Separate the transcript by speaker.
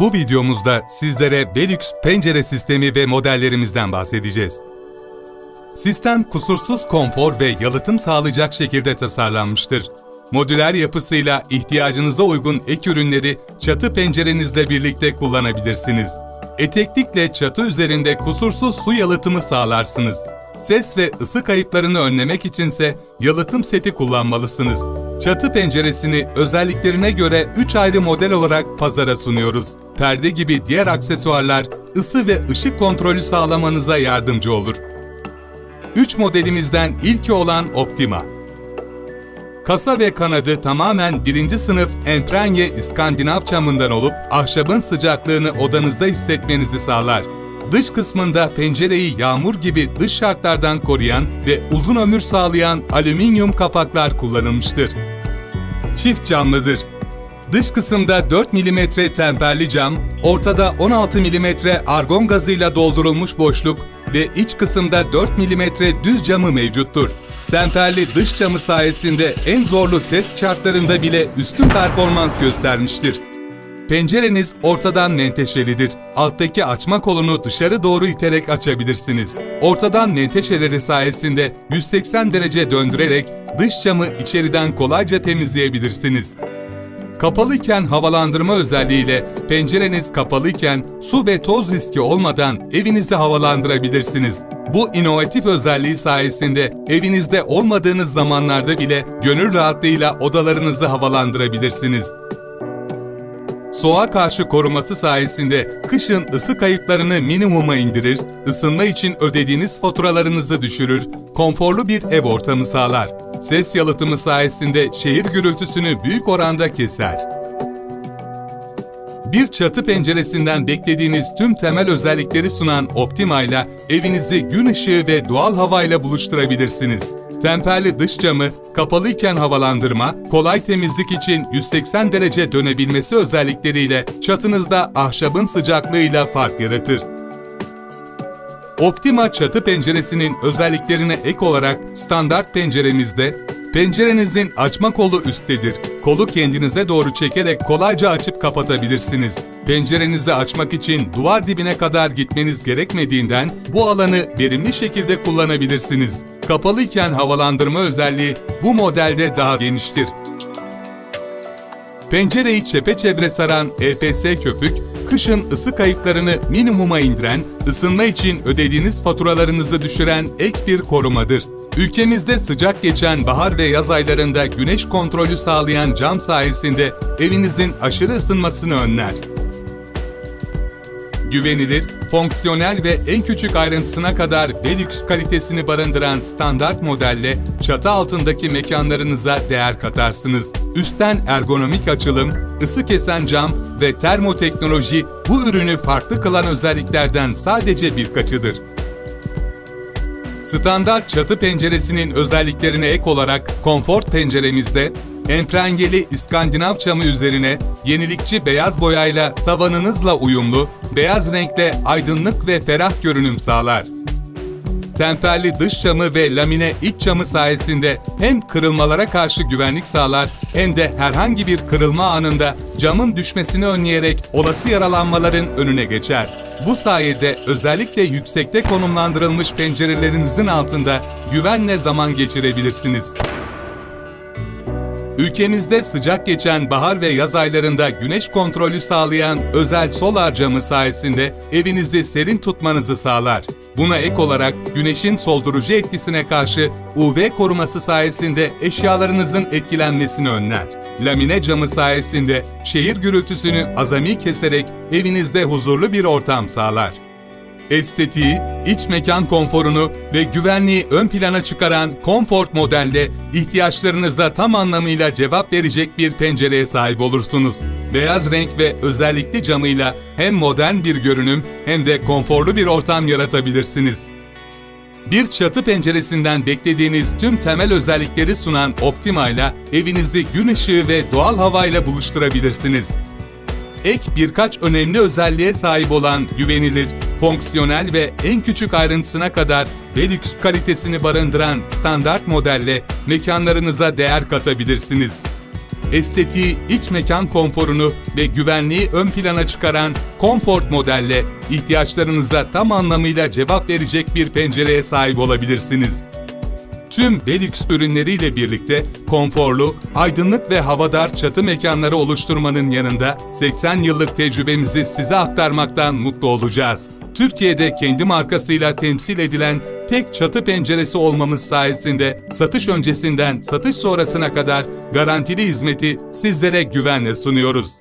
Speaker 1: Bu videomuzda sizlere Velux pencere sistemi ve modellerimizden bahsedeceğiz. Sistem kusursuz konfor ve yalıtım sağlayacak şekilde tasarlanmıştır. Modüler yapısıyla ihtiyacınıza uygun ek ürünleri çatı pencerenizle birlikte kullanabilirsiniz. Eteklikle çatı üzerinde kusursuz su yalıtımı sağlarsınız. Ses ve ısı kayıplarını önlemek içinse yalıtım seti kullanmalısınız. Çatı penceresini özelliklerine göre 3 ayrı model olarak pazara sunuyoruz. Perde gibi diğer aksesuarlar ısı ve ışık kontrolü sağlamanıza yardımcı olur. 3 modelimizden ilki olan Optima. Kasa ve kanadı tamamen birinci sınıf emprenye İskandinav çamından olup ahşabın sıcaklığını odanızda hissetmenizi sağlar. Dış kısmında pencereyi yağmur gibi dış şartlardan koruyan ve uzun ömür sağlayan alüminyum kapaklar kullanılmıştır. Çift camlıdır. Dış kısımda 4 mm temperli cam, ortada 16 mm argon gazıyla doldurulmuş boşluk ve iç kısımda 4 mm düz camı mevcuttur. Temperli dış camı sayesinde en zorlu test şartlarında bile üstün performans göstermiştir. Pencereniz ortadan menteşelidir. Alttaki açma kolunu dışarı doğru iterek açabilirsiniz. Ortadan menteşeleri sayesinde 180 derece döndürerek dış camı içeriden kolayca temizleyebilirsiniz. Kapalıyken havalandırma özelliğiyle pencereniz kapalıyken su ve toz riski olmadan evinizi havalandırabilirsiniz. Bu inovatif özelliği sayesinde evinizde olmadığınız zamanlarda bile gönül rahatlığıyla odalarınızı havalandırabilirsiniz. Soğuğa karşı koruması sayesinde kışın ısı kayıplarını minimuma indirir, ısınma için ödediğiniz faturalarınızı düşürür, konforlu bir ev ortamı sağlar. Ses yalıtımı sayesinde şehir gürültüsünü büyük oranda keser. Bir çatı penceresinden beklediğiniz tüm temel özellikleri sunan Optima ile evinizi gün ışığı ve doğal havayla buluşturabilirsiniz. Temperli dış camı, kapalıyken havalandırma, kolay temizlik için 180 derece dönebilmesi özellikleriyle çatınızda ahşabın sıcaklığıyla fark yaratır. Optima çatı penceresinin özelliklerine ek olarak standart penceremizde pencerenizin açma kolu üsttedir. Kolu kendinize doğru çekerek kolayca açıp kapatabilirsiniz. Pencerenizi açmak için duvar dibine kadar gitmeniz gerekmediğinden bu alanı verimli şekilde kullanabilirsiniz. Kapalıyken havalandırma özelliği bu modelde daha geniştir. Pencereyi çepeçevre saran EPS köpük, kışın ısı kayıplarını minimuma indiren, ısınma için ödediğiniz faturalarınızı düşüren ek bir korumadır. Ülkemizde sıcak geçen bahar ve yaz aylarında güneş kontrolü sağlayan cam sayesinde evinizin aşırı ısınmasını önler. Güvenilir, fonksiyonel ve en küçük ayrıntısına kadar Velux kalitesini barındıran standart modelle çatı altındaki mekanlarınıza değer katarsınız. Üstten ergonomik açılım, ısı kesen cam ve termoteknoloji bu ürünü farklı kılan özelliklerden sadece birkaçıdır. Standart çatı penceresinin özelliklerine ek olarak konfort penceremizde emprengeli İskandinav çamı üzerine yenilikçi beyaz boyayla tavanınızla uyumlu, beyaz renkle aydınlık ve ferah görünüm sağlar. Temperli dış camı ve lamine iç camı sayesinde hem kırılmalara karşı güvenlik sağlar hem de herhangi bir kırılma anında camın düşmesini önleyerek olası yaralanmaların önüne geçer. Bu sayede özellikle yüksekte konumlandırılmış pencerelerinizin altında güvenle zaman geçirebilirsiniz. Ülkemizde sıcak geçen bahar ve yaz aylarında güneş kontrolü sağlayan özel solar camı sayesinde evinizi serin tutmanızı sağlar. Buna ek olarak güneşin soldurucu etkisine karşı UV koruması sayesinde eşyalarınızın etkilenmesini önler. Lamine camı sayesinde şehir gürültüsünü azami keserek evinizde huzurlu bir ortam sağlar estetiği, iç mekan konforunu ve güvenliği ön plana çıkaran Comfort modelde ihtiyaçlarınıza tam anlamıyla cevap verecek bir pencereye sahip olursunuz. Beyaz renk ve özellikli camıyla hem modern bir görünüm hem de konforlu bir ortam yaratabilirsiniz. Bir çatı penceresinden beklediğiniz tüm temel özellikleri sunan Optima ile evinizi gün ışığı ve doğal havayla buluşturabilirsiniz ek birkaç önemli özelliğe sahip olan güvenilir, fonksiyonel ve en küçük ayrıntısına kadar Velux kalitesini barındıran standart modelle mekanlarınıza değer katabilirsiniz. estetiği, iç mekan konforunu ve güvenliği ön plana çıkaran Comfort modelle ihtiyaçlarınıza tam anlamıyla cevap verecek bir pencereye sahip olabilirsiniz. Tüm Velux ürünleriyle birlikte konforlu, aydınlık ve havadar çatı mekanları oluşturmanın yanında 80 yıllık tecrübemizi size aktarmaktan mutlu olacağız. Türkiye'de kendi markasıyla temsil edilen tek çatı penceresi olmamız sayesinde satış öncesinden satış sonrasına kadar garantili hizmeti sizlere güvenle sunuyoruz.